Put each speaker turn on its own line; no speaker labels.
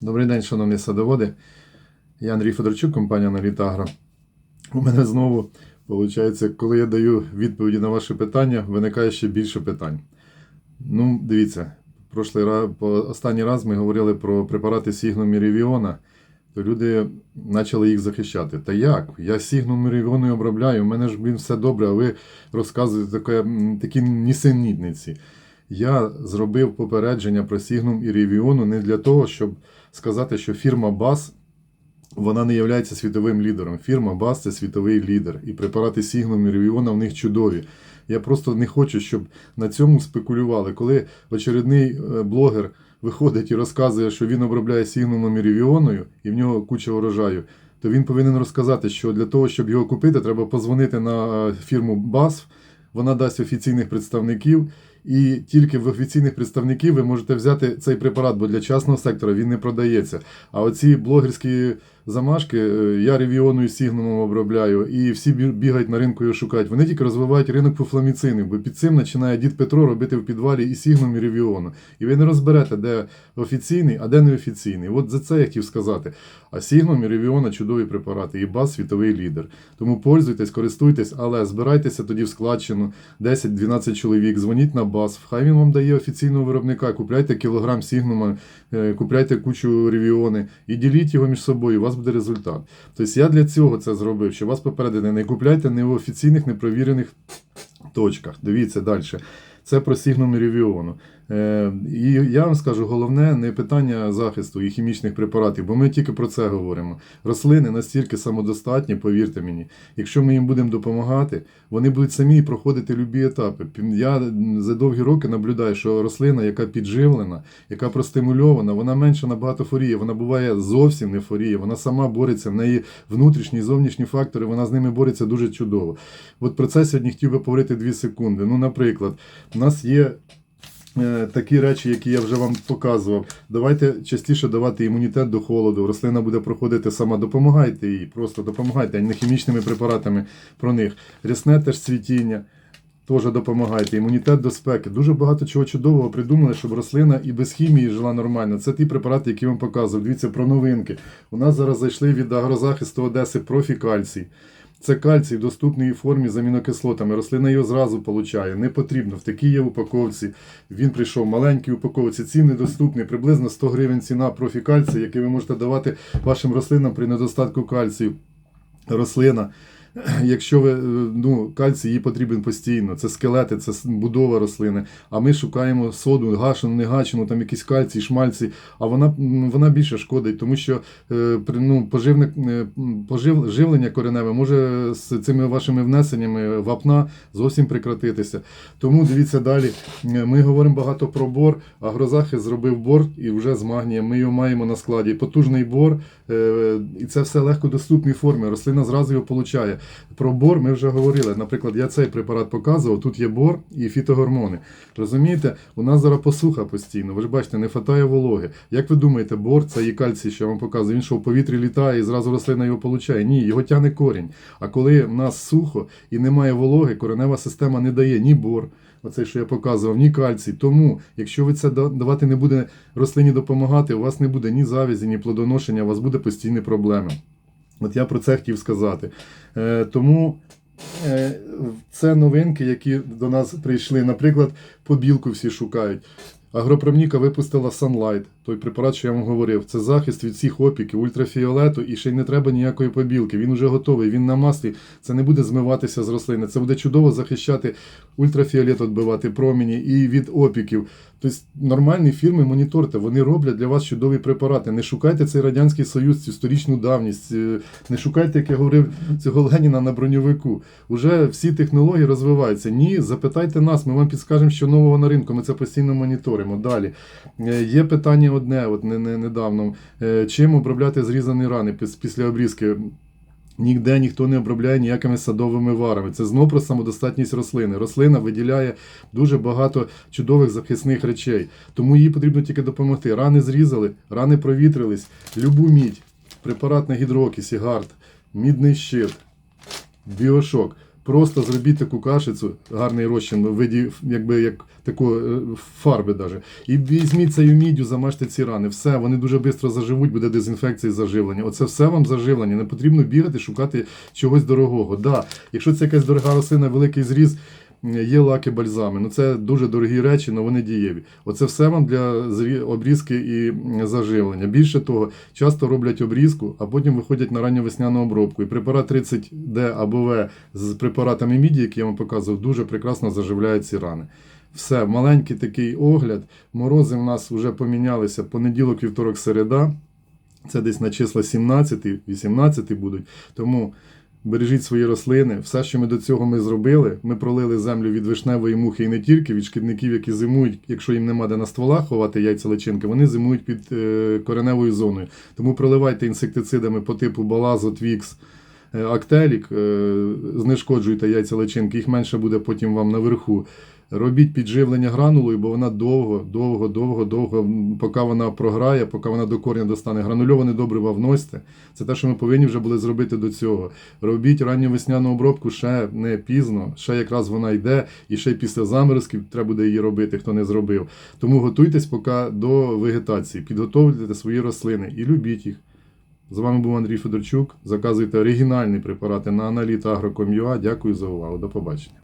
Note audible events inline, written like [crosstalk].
Добрий день, шановні садоводи. Я Андрій Федорчук, компанія Налітагро. У мене знову, виходить, коли я даю відповіді на ваші питання, виникає ще більше питань. Ну, дивіться, раз, останній раз ми говорили про препарати Сігнум і Ревіона, то люди почали їх захищати. Та як? Я Сігнум і обробляю, у мене ж блін, все добре, а ви розказуєте таке, такі нісенітниці. Я зробив попередження про Сігнум і Ревіону не для того, щоб сказати, що фірма БАС вона не є світовим лідером. Фірма БАС це світовий лідер. І препарати Сігнум і Ревіона в них чудові. Я просто не хочу, щоб на цьому спекулювали. Коли очередний е, блогер виходить і розказує, що він обробляє Сігнумом і Ревіоною, і в нього куча урожаю, то він повинен розказати, що для того, щоб його купити, треба позвонити на е, фірму БАСФ, вона дасть офіційних представників, і тільки в офіційних представників ви можете взяти цей препарат, бо для частного сектора він не продається. А оці блогерські замашки, е, я ревіоною сігнумом обробляю, і всі бігають на ринку і шукають. Вони тільки розвивають ринок фуфламіцинів, бо під цим починає дід Петро робити в підвалі і сігнум, і ревіону. І ви не розберете, де офіційний, а де неофіційний. От за це я хотів сказати. А сігнум і ревіона чудові препарати, і БАС світовий лідер. Тому пользуйтесь, користуйтесь, але збирайтеся тоді в складчину 10-12 чоловік, дзвоніть на БАС, хай він вам дає офіційного виробника, купляйте кілограм сігнума, е, купляйте кучу ревіони і діліть його між собою, у вас буде результат. Тобто я для цього це зробив, щоб вас попередити, не купляйте не в офіційних, непровірених точках. Дивіться далі. Це про сігнум і ревіону. Е, і я вам скажу, головне не питання захисту і хімічних препаратів, бо ми тільки про це говоримо. Рослини настільки самодостатні, повірте мені, якщо ми їм будемо допомагати, вони будуть самі проходити любі етапи. Я за довгі роки наблюдаю, що рослина, яка підживлена, яка простимульована, вона менше набагато форіє. Вона буває зовсім не форіє. Вона сама бореться, в неї внутрішні і зовнішні фактори, вона з ними бореться дуже чудово. От про це сьогодні хотів би поговорити 2 секунди. Ну, наприклад, у нас є. Е, Такі речі, які я вже вам показував. Давайте частіше давати імунітет до холоду. Рослина буде проходити сама. Допомагайте їй, просто допомагайте, а не хімічними препаратами про них. Рясне теж цвітіння. Теж допомагайте. Імунітет до спеки. Дуже багато чого чудового придумали, щоб рослина і без хімії жила нормально. Це ті препарати, які я вам показував. Дивіться про новинки. У нас зараз зайшли від агрозахисту Одеси профікальцій. Це кальцій в доступній формі з амінокислотами. Рослина його зразу получає. Не потрібно. В такій є упаковці. Він прийшов в маленькій упаковці. Ціни доступні. Приблизно 100 гривень ціна профікальцій, який ви можете давати вашим рослинам при недостатку кальцію. Рослина. [clears throat] Якщо ви е, ну, кальцій їй потрібен постійно, це скелети, це будова рослини. А ми шукаємо соду, гашену, не гашену, там якісь кальцій, шмальці, а вона, вона більше шкодить, тому що е, ну, поживне, пожив, живлення кореневе може з цими вашими внесеннями вапна зовсім прекратитися. Тому дивіться далі. Е, Ми говоримо багато про бор. Агрозахист зробив бор і вже з магнієм. Ми його маємо на складі. Потужний бор, і це все легко доступній формі. Рослина зразу його получає. Про бор ми вже говорили. Наприклад, я цей препарат показував. Тут є бор і фітогормони. Розумієте, у нас зараз посуха постійно. Ви ж бачите, не вистачає вологи. Як ви думаєте, бор це і кальцій, що я вам показую. Він що в повітрі літає і зразу рослина його получає. Ні, його тяне корінь. А коли в нас сухо і немає вологи, коренева система не дає ні бор. Оце, що я показував, ні кальцій. Тому, якщо ви це давати не буде рослині допомагати, у вас не буде ні завязі, ні плодоношення, у вас буде постійні проблеми. От я про це хотів сказати. Е, тому е, це новинки, які до нас прийшли. Наприклад, побілку всі шукають. Агропромніка випустила Sunlight, той препарат, що я вам говорив. Це захист від всіх опіків, ультрафіолету, і ще й не треба ніякої побілки. Він вже готовий, він на маслі. Це не буде змиватися з рослини. Це буде чудово захищати ультрафіолет, відбивати промені і від опіків. Тобто нормальні фірми моніторте, вони роблять для вас чудові препарати. Не шукайте цей Радянський Союз, цю сторічну давність, е, не шукайте, як я говорив, цього Леніна на броньовику. Уже всі технології розвиваються. Ні, запитайте нас, ми вам підскажемо, що нового на ринку. Ми це постійно моніторимо. Далі. Е, Є питання одне, от не, не, недавно. Е, Чим обробляти зрізані рани після обрізки? Ніде ніхто не обробляє ніякими садовими варами. Це знов про самодостатність рослини. Рослина виділяє дуже багато чудових захисних речей. Тому їй потрібно тільки допомогти. Рани зрізали, рани провітрились, любу мідь, препарат на гідрокисі, гард, мідний щит, біошок. Просто зробіть таку кашицю, гарний розчин в виді, якби як такої е, фарби даже. І візьміть цю мідю, замажте ці рани. Все, вони дуже швидко заживуть, буде дезінфекція і заживлення. Оце все вам заживлення. Не потрібно бігати, шукати чогось дорогого. Да, якщо це якась дорога рослина, великий зріз. Є лаки бальзами, ну це дуже дорогі речі, але вони дієві. Оце все вам для обрізки і заживлення. Більше того, часто роблять обрізку, а потім виходять на ранньовесняну обробку. І препарат 30D або В з препаратами міді, які я вам показував, дуже прекрасно заживляє ці рани. Все, маленький такий огляд. Морози в нас вже помінялися. Понеділок, вівторок, середа. Це десь на числа 17, 18 будуть. Тому бережіть свої рослини. Все, що ми до цього ми зробили, ми пролили землю від вишневої мухи і не тільки від шкідників, які зимують, якщо їм нема де на стволах ховати яйця личинки, вони зимують під е, кореневою зоною. Тому проливайте інсектицидами по типу балазо, твікс. е, Актелік, е, знешкоджуйте яйця личинки, їх менше буде потім вам наверху. Робіть підживлення гранулою, бо вона довго, довго, довго, довго, поки вона програє, поки вона до корня достане. Гранульоване добрива вносьте. Це те, що ми повинні вже були зробити до цього. Робіть ранню весняну обробку ще не пізно, ще якраз вона йде, і ще після заморозків треба буде її робити, хто не зробив. Тому готуйтесь поки до вегетації, підготовлюйте свої рослини і любіть їх. З вами був Андрій Федорчук. Заказуйте оригінальні препарати на аналітагро.com.ua. Дякую за увагу. До побачення.